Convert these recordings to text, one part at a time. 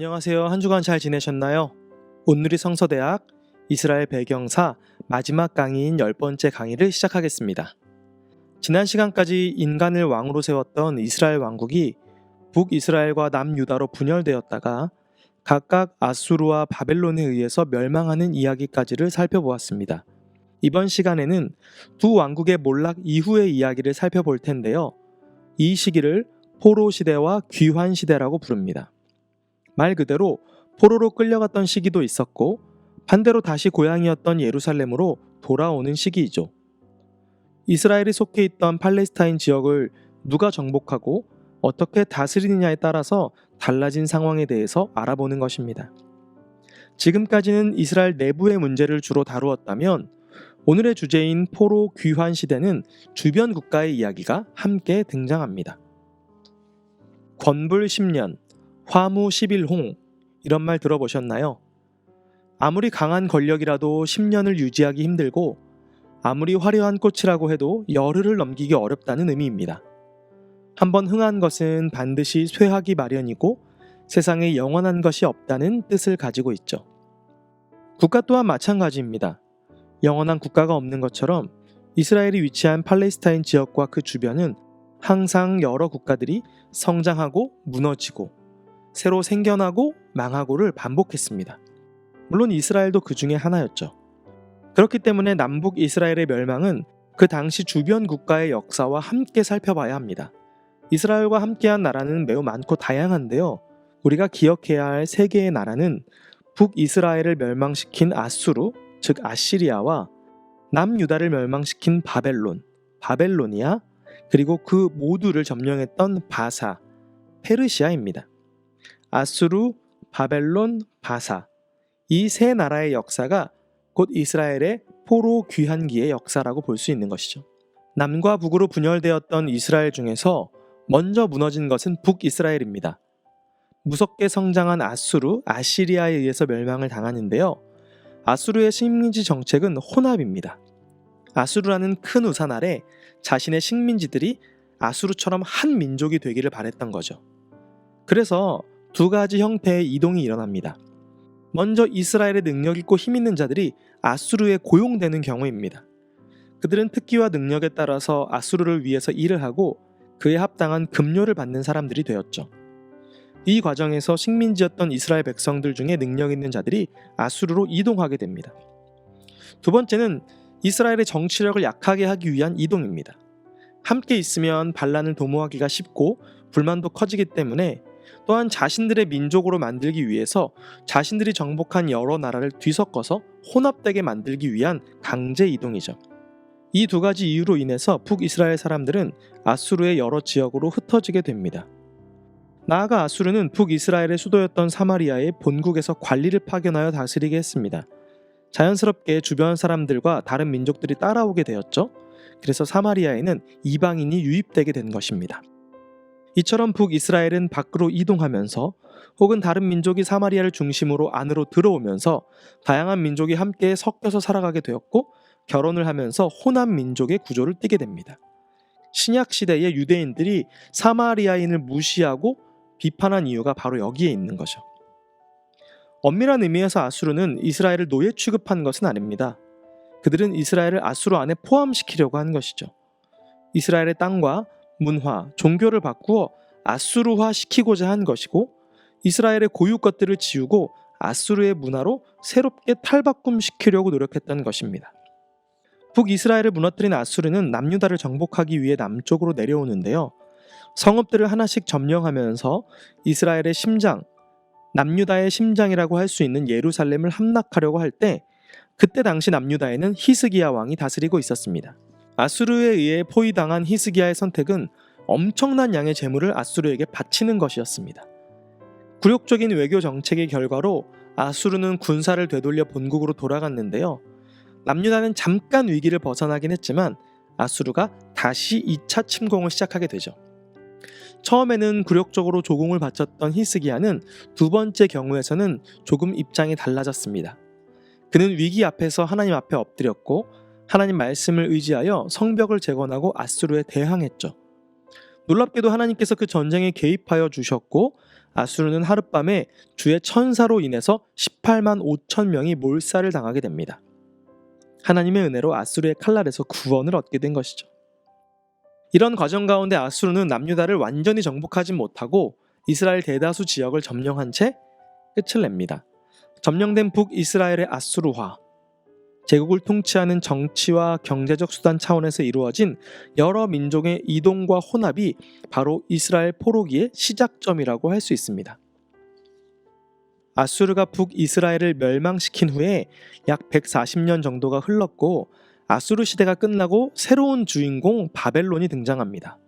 안녕하세요. 한 주간 잘 지내셨나요? 온누리 성서대학 이스라엘 배경사 마지막 강의인 열 번째 강의를 시작하겠습니다. 지난 시간까지 인간을 왕으로 세웠던 이스라엘 왕국이 북이스라엘과 남유다로 분열되었다가 각각 아수르와 바벨론에 의해서 멸망하는 이야기까지를 살펴보았습니다. 이번 시간에는 두 왕국의 몰락 이후의 이야기를 살펴볼 텐데요. 이 시기를 포로 시대와 귀환 시대라고 부릅니다. 말 그대로 포로로 끌려갔던 시기도 있었고 반대로 다시 고향이었던 예루살렘으로 돌아오는 시기이죠. 이스라엘이 속해 있던 팔레스타인 지역을 누가 정복하고 어떻게 다스리느냐에 따라서 달라진 상황에 대해서 알아보는 것입니다. 지금까지는 이스라엘 내부의 문제를 주로 다루었다면 오늘의 주제인 포로 귀환 시대는 주변 국가의 이야기가 함께 등장합니다. 권불 10년, 화무 11홍 이런 말 들어보셨나요? 아무리 강한 권력이라도 10년을 유지하기 힘들고 아무리 화려한 꽃이라고 해도 열흘을 넘기기 어렵다는 의미입니다. 한번 흥한 것은 반드시 쇠하기 마련이고 세상에 영원한 것이 없다는 뜻을 가지고 있죠. 국가 또한 마찬가지입니다. 영원한 국가가 없는 것처럼 이스라엘이 위치한 팔레스타인 지역과 그 주변은 항상 여러 국가들이 성장하고 무너지고 새로 생겨나고 망하고를 반복했습니다. 물론 이스라엘도 그 중에 하나였죠. 그렇기 때문에 남북 이스라엘의 멸망은 그 당시 주변 국가의 역사와 함께 살펴봐야 합니다. 이스라엘과 함께한 나라는 매우 많고 다양한데요. 우리가 기억해야 할 세 개의 나라는 북이스라엘을 멸망시킨 아수르, 즉 아시리아와 남유다를 멸망시킨 바벨론, 바벨로니아, 그리고 그 모두를 점령했던 바사, 페르시아입니다. 아수르, 바벨론, 바사 이 세 나라의 역사가 곧 이스라엘의 포로 귀환기의 역사라고 볼 수 있는 것이죠. 남과 북으로 분열되었던 이스라엘 중에서 먼저 무너진 것은 북이스라엘입니다. 무섭게 성장한 아수르, 아시리아에 의해서 멸망을 당하는데요. 아수르의 식민지 정책은 혼합입니다. 아수르라는 큰 우산 아래 자신의 식민지들이 아수르처럼 한 민족이 되기를 바랬던 거죠. 그래서 두 가지 형태의 이동이 일어납니다. 먼저 이스라엘의 능력 있고 힘 있는 자들이 아수르에 고용되는 경우입니다. 그들은 특기와 능력에 따라서 아수르를 위해서 일을 하고 그에 합당한 급료를 받는 사람들이 되었죠. 이 과정에서 식민지였던 이스라엘 백성들 중에 능력 있는 자들이 아수르로 이동하게 됩니다. 두 번째는 이스라엘의 정치력을 약하게 하기 위한 이동입니다. 함께 있으면 반란을 도모하기가 쉽고 불만도 커지기 때문에 또한 자신들의 민족으로 만들기 위해서 자신들이 정복한 여러 나라를 뒤섞어서 혼합되게 만들기 위한 강제 이동이죠. 이 두 가지 이유로 인해서 북이스라엘 사람들은 아수르의 여러 지역으로 흩어지게 됩니다. 나아가 아수르는 북이스라엘의 수도였던 사마리아의 본국에서 관리를 파견하여 다스리게 했습니다. 자연스럽게 주변 사람들과 다른 민족들이 따라오게 되었죠. 그래서 사마리아에는 이방인이 유입되게 된 것입니다. 이처럼 북이스라엘은 밖으로 이동하면서 혹은 다른 민족이 사마리아를 중심으로 안으로 들어오면서 다양한 민족이 함께 섞여서 살아가게 되었고 결혼을 하면서 혼합 민족의 구조를 띠게 됩니다. 신약 시대의 유대인들이 사마리아인을 무시하고 비판한 이유가 바로 여기에 있는 거죠. 엄밀한 의미에서 아수르는 이스라엘을 노예 취급한 것은 아닙니다. 그들은 이스라엘을 아수르 안에 포함시키려고 한 것이죠. 이스라엘의 땅과 문화, 종교를 바꾸어 아수르화 시키고자 한 것이고 이스라엘의 고유 것들을 지우고 아수르의 문화로 새롭게 탈바꿈시키려고 노력했던 것입니다. 북이스라엘을 무너뜨린 아수르는 남유다를 정복하기 위해 남쪽으로 내려오는데요. 성읍들을 하나씩 점령하면서 이스라엘의 심장, 남유다의 심장이라고 할 수 있는 예루살렘을 함락하려고 할 때 그때 당시 남유다에는 히스기야 왕이 다스리고 있었습니다. 아수르에 의해 포위당한 히스기야의 선택은 엄청난 양의 재물을 아수르에게 바치는 것이었습니다. 굴욕적인 외교 정책의 결과로 아수르는 군사를 되돌려 본국으로 돌아갔는데요. 남유다는 잠깐 위기를 벗어나긴 했지만 아수르가 다시 2차 침공을 시작하게 되죠. 처음에는 굴욕적으로 조공을 바쳤던 히스기야는 두 번째 경우에서는 조금 입장이 달라졌습니다. 그는 위기 앞에서 하나님 앞에 엎드렸고 하나님 말씀을 의지하여 성벽을 재건하고 아수르에 대항했죠. 놀랍게도 하나님께서 그 전쟁에 개입하여 주셨고 아수르는 하룻밤에 주의 천사로 인해서 18만 5천 명이 몰살을 당하게 됩니다. 하나님의 은혜로 아수르의 칼날에서 구원을 얻게 된 것이죠. 이런 과정 가운데 아수르는 남유다를 완전히 정복하지 못하고 이스라엘 대다수 지역을 점령한 채 끝을 냅니다. 점령된 북이스라엘의 아수르화, 제국을 통치하는 정치와 경제적 수단 차원에서 이루어진 여러 민족의 이동과 혼합이 바로 이스라엘 포로기의 시작점이라고 할 수 있습니다. 아수르가 북이스라엘을 멸망시킨 후에 약 140년 정도가 흘렀고 아수르 시대가 끝나고 새로운 주인공 바벨론이 등장합니다.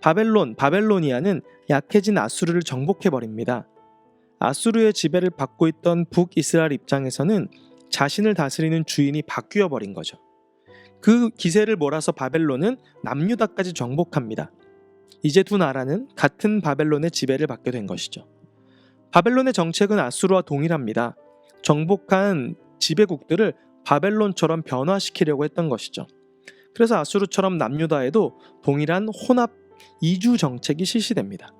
바벨론, 바벨로니아는 약해진 아수르를 정복해 버립니다. 아수르의 지배를 받고 있던 북이스라엘 입장에서는 자신을 다스리는 주인이 바뀌어 버린 거죠. 그 기세를 몰아서 바벨론은 남유다까지 정복합니다. 이제 두 나라는 같은 바벨론의 지배를 받게 된 것이죠. 바벨론의 정책은 아수르와 동일합니다. 정복한 지배국들을 바벨론처럼 변화시키려고 했던 것이죠. 그래서 아수르처럼 남유다에도 동일한 혼합 이주 정책이 실시됩니다.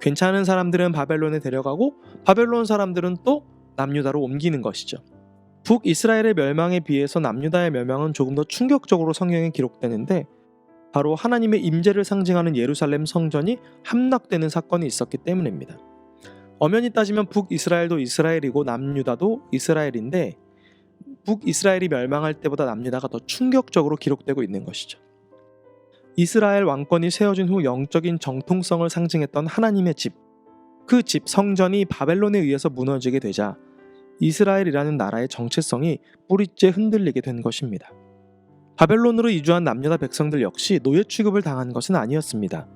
괜찮은 사람들은 바벨론에 데려가고 바벨론 사람들은 또 남유다로 옮기는 것이죠. 북이스라엘의 멸망에 비해서 남유다의 멸망은 조금 더 충격적으로 성경에 기록되는데 바로 하나님의 임재를 상징하는 예루살렘 성전이 함락되는 사건이 있었기 때문입니다. 엄연히 따지면 북이스라엘도 이스라엘이고 남유다도 이스라엘인데 북이스라엘이 멸망할 때보다 남유다가 더 충격적으로 기록되고 있는 것이죠. 이스라엘 왕권이 세워진 후 영적인 정통성을 상징했던 하나님의 집, 그 집 성전이 바벨론에 의해서 무너지게 되자 이스라엘이라는 나라의 정체성이 뿌리째 흔들리게 된 것입니다. 바벨론으로 이주한 남유다 백성들 역시 노예 취급을 당한 것은 아니었습니다.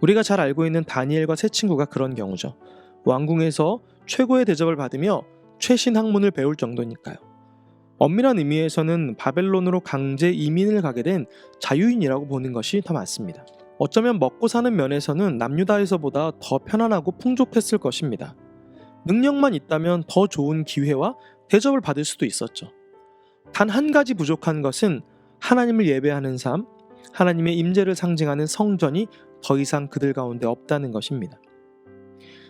우리가 잘 알고 있는 다니엘과 세 친구가 그런 경우죠. 왕궁에서 최고의 대접을 받으며 최신 학문을 배울 정도니까요. 엄밀한 의미에서는 바벨론으로 강제 이민을 가게 된 자유인이라고 보는 것이 더 맞습니다. 어쩌면 먹고 사는 면에서는 남유다에서보다 더 편안하고 풍족했을 것입니다. 능력만 있다면 더 좋은 기회와 대접을 받을 수도 있었죠. 단 한 가지 부족한 것은 하나님을 예배하는 삶, 하나님의 임재를 상징하는 성전이 더 이상 그들 가운데 없다는 것입니다.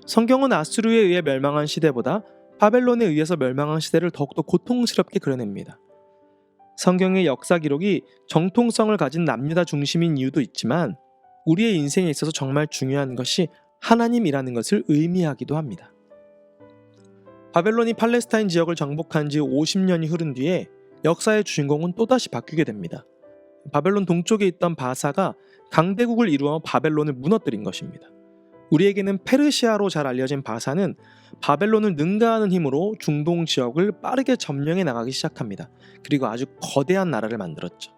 성경은 아수르에 의해 멸망한 시대보다 바벨론에 의해서 멸망한 시대를 더욱더 고통스럽게 그려냅니다. 성경의 역사 기록이 정통성을 가진 남유다 중심인 이유도 있지만 우리의 인생에 있어서 정말 중요한 것이 하나님이라는 것을 의미하기도 합니다. 바벨론이 팔레스타인 지역을 정복한 지 50년이 흐른 뒤에 역사의 주인공은 또다시 바뀌게 됩니다. 바벨론 동쪽에 있던 바사가 강대국을 이루어 바벨론을 무너뜨린 것입니다. 우리에게는 페르시아로 잘 알려진 바사는 바벨론을 능가하는 힘으로 중동 지역을 빠르게 점령해 나가기 시작합니다. 그리고 아주 거대한 나라를 만들었죠.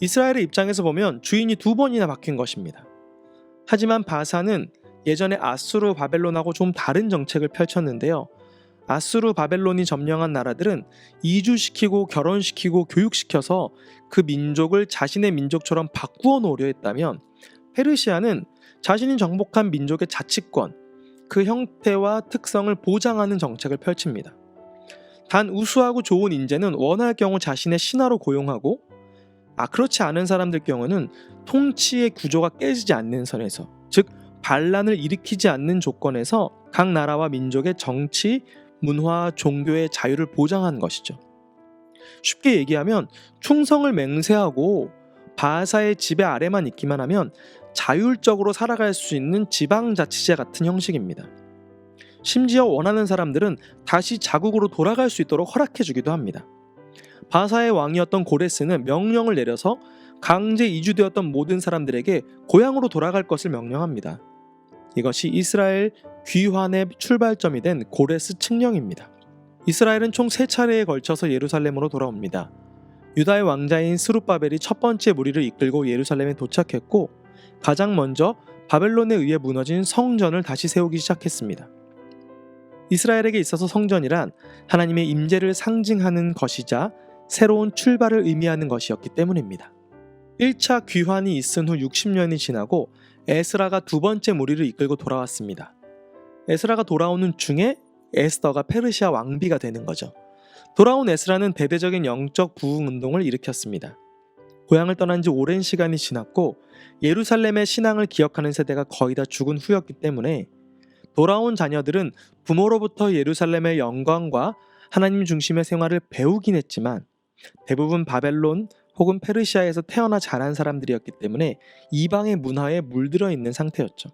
이스라엘의 입장에서 보면 주인이 두 번이나 바뀐 것입니다. 하지만 바사는 예전에 아수르 바벨론하고 좀 다른 정책을 펼쳤는데요. 아수르 바벨론이 점령한 나라들은 이주시키고 결혼시키고 교육시켜서 그 민족을 자신의 민족처럼 바꾸어 놓으려 했다면 페르시아는 자신이 정복한 민족의 자치권, 그 형태와 특성을 보장하는 정책을 펼칩니다. 단 우수하고 좋은 인재는 원할 경우 자신의 신하로 고용하고 아 그렇지 않은 사람들 경우는 통치의 구조가 깨지지 않는 선에서 즉 반란을 일으키지 않는 조건에서 각 나라와 민족의 정치, 문화, 종교의 자유를 보장한 것이죠. 쉽게 얘기하면 충성을 맹세하고 바사의 지배 아래만 있기만 하면 자율적으로 살아갈 수 있는 지방자치제 같은 형식입니다. 심지어 원하는 사람들은 다시 자국으로 돌아갈 수 있도록 허락해주기도 합니다. 바사의 왕이었던 고레스는 명령을 내려서 강제 이주되었던 모든 사람들에게 고향으로 돌아갈 것을 명령합니다. 이것이 이스라엘 귀환의 출발점이 된 고레스 칙령입니다. 이스라엘은 총세 차례에 걸쳐서 예루살렘으로 돌아옵니다. 유다의 왕자인 스룹바벨이 첫 번째 무리를 이끌고 예루살렘에 도착했고 가장 먼저 바벨론에 의해 무너진 성전을 다시 세우기 시작했습니다. 이스라엘에게 있어서 성전이란 하나님의 임재를 상징하는 것이자 새로운 출발을 의미하는 것이었기 때문입니다. 1차 귀환이 있은 후 60년이 지나고 에스라가 두 번째 무리를 이끌고 돌아왔습니다. 에스라가 돌아오는 중에 에스더가 페르시아 왕비가 되는 거죠. 돌아온 에스라는 대대적인 영적 부흥 운동을 일으켰습니다. 고향을 떠난 지 오랜 시간이 지났고 예루살렘의 신앙을 기억하는 세대가 거의 다 죽은 후였기 때문에 돌아온 자녀들은 부모로부터 예루살렘의 영광과 하나님 중심의 생활을 배우긴 했지만 대부분 바벨론 혹은 페르시아에서 태어나 자란 사람들이었기 때문에 이방의 문화에 물들어 있는 상태였죠.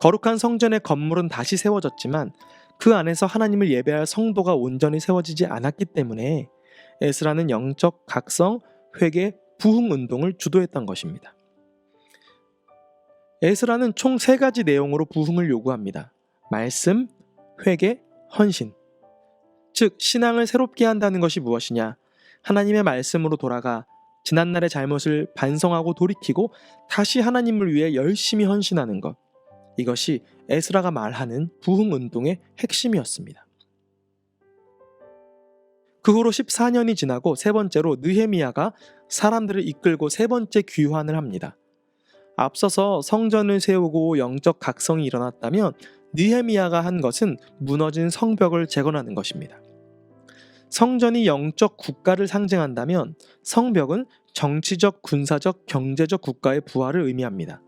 거룩한 성전의 건물은 다시 세워졌지만 그 안에서 하나님을 예배할 성도가 온전히 세워지지 않았기 때문에 에스라는 영적 각성, 회개, 부흥 운동을 주도했던 것입니다. 에스라는 총 세 가지 내용으로 부흥을 요구합니다. 말씀, 회개, 헌신. 즉, 신앙을 새롭게 한다는 것이 무엇이냐? 하나님의 말씀으로 돌아가 지난날의 잘못을 반성하고 돌이키고 다시 하나님을 위해 열심히 헌신하는 것. 이것이 에스라가 말하는 부흥 운동의 핵심이었습니다. 그 후로 14년이 지나고 세 번째로 느헤미야가 사람들을 이끌고 세 번째 귀환을 합니다. 앞서서 성전을 세우고 영적 각성이 일어났다면 느헤미야가 한 것은 무너진 성벽을 재건하는 것입니다. 성전이 영적 국가를 상징한다면 성벽은 정치적, 군사적, 경제적 국가의 부활을 의미합니다.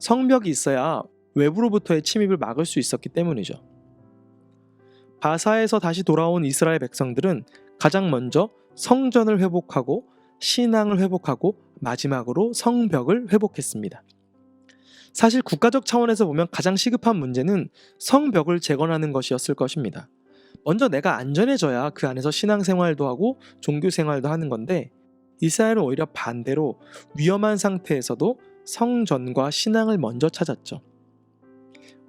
성벽이 있어야 외부로부터의 침입을 막을 수 있었기 때문이죠. 바사에서 다시 돌아온 이스라엘 백성들은 가장 먼저 성전을 회복하고 신앙을 회복하고 마지막으로 성벽을 회복했습니다. 사실 국가적 차원에서 보면 가장 시급한 문제는 성벽을 재건하는 것이었을 것입니다. 먼저 내가 안전해져야 그 안에서 신앙생활도 하고 종교생활도 하는 건데 이스라엘은 오히려 반대로 위험한 상태에서도 성전과 신앙을 먼저 찾았죠.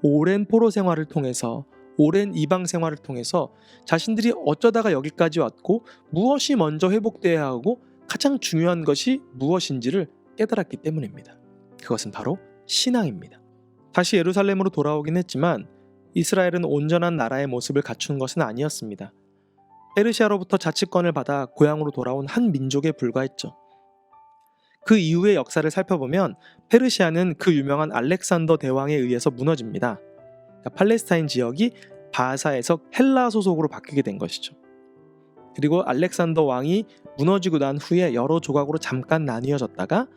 오랜 포로 생활을 통해서 오랜 이방 생활을 통해서 자신들이 어쩌다가 여기까지 왔고 무엇이 먼저 회복돼야 하고 가장 중요한 것이 무엇인지를 깨달았기 때문입니다. 그것은 바로 신앙입니다. 다시 예루살렘으로 돌아오긴 했지만 이스라엘은 온전한 나라의 모습을 갖춘 것은 아니었습니다. 페르시아로부터 자치권을 받아 고향으로 돌아온 한 민족에 불과했죠. 그 이후의 역사를 살펴보면 페르시아는 그 유명한 알렉산더 대왕에 의해서 무너집니다. 그러니까 팔레스타인 지역이 바사에서 헬라 소속으로 바뀌게 된 것이죠. 그리고 알렉산더 왕이 무너지고 난 후에 여러 조각으로 잠깐 나뉘어졌다가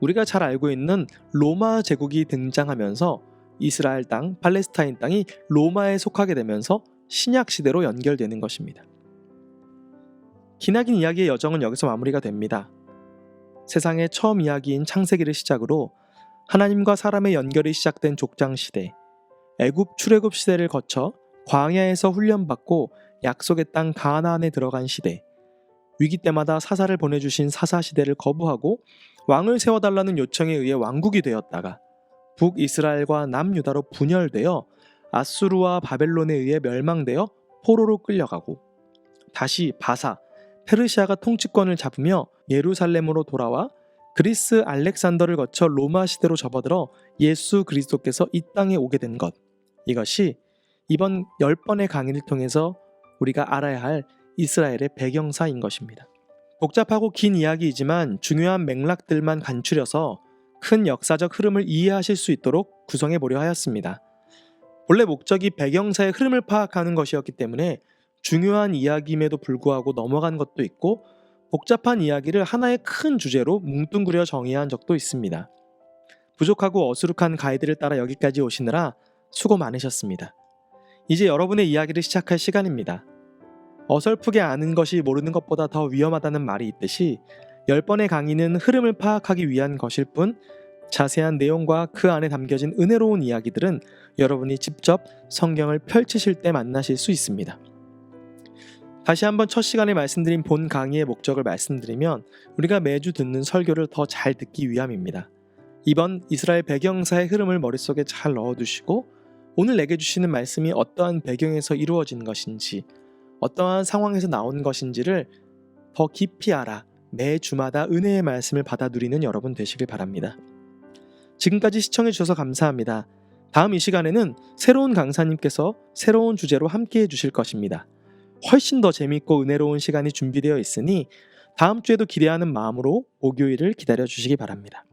우리가 잘 알고 있는 로마 제국이 등장하면서 이스라엘 땅, 팔레스타인 땅이 로마에 속하게 되면서 신약 시대로 연결되는 것입니다. 기나긴 이야기의 여정은 여기서 마무리가 됩니다. 세상의 처음 이야기인 창세기를 시작으로 하나님과 사람의 연결이 시작된 족장 시대, 애굽 출애굽 시대를 거쳐 광야에서 훈련받고 약속의 땅 가나안에 들어간 시대, 위기 때마다 사사를 보내주신 사사 시대를 거부하고 왕을 세워달라는 요청에 의해 왕국이 되었다가 북이스라엘과 남유다로 분열되어 아수르와 바벨론에 의해 멸망되어 포로로 끌려가고 다시 바사, 페르시아가 통치권을 잡으며 예루살렘으로 돌아와 그리스 알렉산더를 거쳐 로마 시대로 접어들어 예수 그리스도께서 이 땅에 오게 된 것. 이것이 이번 열 번의 강의를 통해서 우리가 알아야 할 이스라엘의 배경사인 것입니다. 복잡하고 긴 이야기이지만 중요한 맥락들만 간추려서 큰 역사적 흐름을 이해하실 수 있도록 구성해 보려 하였습니다. 본래 목적이 배경사의 흐름을 파악하는 것이었기 때문에 중요한 이야기임에도 불구하고 넘어간 것도 있고 복잡한 이야기를 하나의 큰 주제로 뭉뚱그려 정의한 적도 있습니다. 부족하고 어수룩한 가이드를 따라 여기까지 오시느라 수고 많으셨습니다. 이제 여러분의 이야기를 시작할 시간입니다. 어설프게 아는 것이 모르는 것보다 더 위험하다는 말이 있듯이 10번의 강의는 흐름을 파악하기 위한 것일 뿐 자세한 내용과 그 안에 담겨진 은혜로운 이야기들은 여러분이 직접 성경을 펼치실 때 만나실 수 있습니다. 다시 한번 첫 시간에 말씀드린 본 강의의 목적을 말씀드리면 우리가 매주 듣는 설교를 더 잘 듣기 위함입니다. 이번 이스라엘 배경사의 흐름을 머릿속에 잘 넣어두시고 오늘 내게 주시는 말씀이 어떠한 배경에서 이루어진 것인지 어떠한 상황에서 나온 것인지를 더 깊이 알아 매 주마다 은혜의 말씀을 받아 누리는 여러분 되시길 바랍니다. 지금까지 시청해 주셔서 감사합니다. 다음 이 시간에는 새로운 강사님께서 새로운 주제로 함께 해 주실 것입니다. 훨씬 더 재밌고 은혜로운 시간이 준비되어 있으니 다음 주에도 기대하는 마음으로 목요일을 기다려 주시기 바랍니다.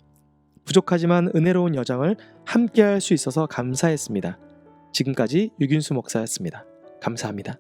부족하지만 은혜로운 여정을 함께 할 수 있어서 감사했습니다. 지금까지 유균수 목사였습니다. 감사합니다.